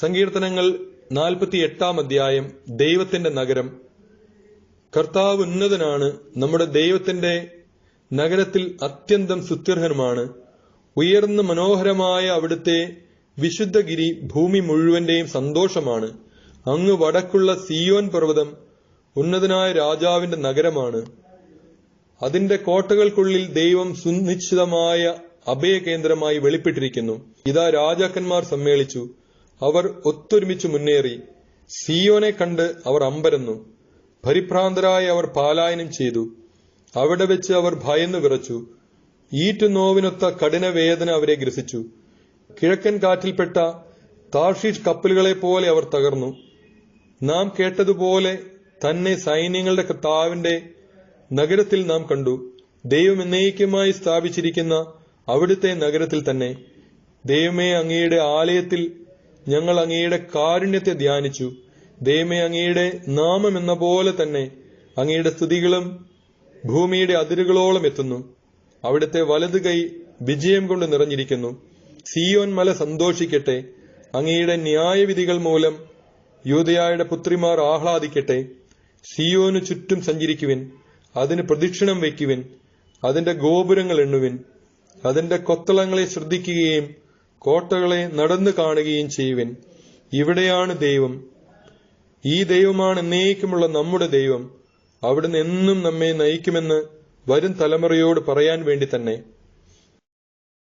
സങ്കീർത്തനങ്ങൾ നാൽപ്പത്തി എട്ടാം അധ്യായം ദൈവത്തിന്റെ നഗരം. കർത്താവ് ഉന്നതനാണ് നമ്മുടെ ദൈവത്തിന്റെ നഗരത്തിൽ അത്യന്തം സുത്യർഹനുമാണ്. ഉയർന്ന മനോഹരമായ അവിടുത്തെ വിശുദ്ധഗിരി ഭൂമി മുഴുവന്റെയും സന്തോഷമാണ്. അങ്ങ് വടക്കുള്ള സിയോൻ പർവതം ഉന്നതനായ രാജാവിന്റെ നഗരമാണ്. അതിന്റെ കോട്ടകൾക്കുള്ളിൽ ദൈവം സുനിശ്ചിതമായ അഭയകേന്ദ്രമായി വെളിപ്പെട്ടിരിക്കുന്നു. ഇതാ രാജാക്കന്മാർ സമ്മേളിച്ചു. അവർ ഒത്തൊരുമിച്ച് മുന്നേറി. സിയോനെ കണ്ട് അവർ അമ്പരന്നു. പരിഭ്രാന്തരായി അവർ പാലായനം ചെയ്തു. അവിടെ വെച്ച് അവർ ഭയന്നു വിറച്ചു. ഈറ്റുനോവിനൊത്ത കഠിന വേദന അവരെ ഗ്രസിച്ചു. കിഴക്കൻ കാറ്റിൽപ്പെട്ട താർഷീഷ് കപ്പലുകളെ പോലെ അവർ തകർന്നു. നാം കേട്ടതുപോലെ തന്നെ സൈന്യങ്ങളുടെ കർത്താവിന്റെ നഗരത്തിൽ നാം കണ്ടു. ദൈവം എന്നേക്കുമായി സ്ഥാപിച്ചിരിക്കുന്ന അവിടുത്തെ നഗരത്തിൽ തന്നെ. ദൈവമേ അങ്ങയുടെ ആലയത്തിൽ ഞങ്ങൾ അങ്ങയുടെ കാരുണ്യത്തെ ധ്യാനിച്ചു. ദൈവമേ അങ്ങയുടെ നാമം എന്ന പോലെ തന്നെ അങ്ങയുടെ സ്തുതികളും ഭൂമിയുടെ അതിരുകളോളം എത്തുന്നു. അവിടുത്തെ വലതു കൈ വിജയം കൊണ്ട് നിറഞ്ഞിരിക്കുന്നു. സിയോൻ മല സന്തോഷിക്കട്ടെ. അങ്ങയുടെ ന്യായവിധികൾ മൂലം യൂതയായുടെ പുത്രിമാർ ആഹ്ലാദിക്കട്ടെ. സിയോനു ചുറ്റും സഞ്ചരിക്കുവിൻ. അതിന് പ്രദക്ഷിണം വയ്ക്കുവിൻ. അതിന്റെ ഗോപുരങ്ങൾ എണ്ണുവിൻ. അതിന്റെ കൊത്തളങ്ങളെ ശ്രദ്ധിക്കുകയും കോട്ടകളെ നടന്നു കാണുകയും ചെയ്യുവിൻ. ഇവിടെയാണ് ദൈവം. ഈ ദൈവമാണ് എന്നേക്കുമുള്ള നമ്മുടെ ദൈവം. അവിടുന്ന് എന്നും നമ്മെ നയിക്കുമെന്ന് വരും തലമുറയോട് പറയാൻ വേണ്ടി തന്നെ.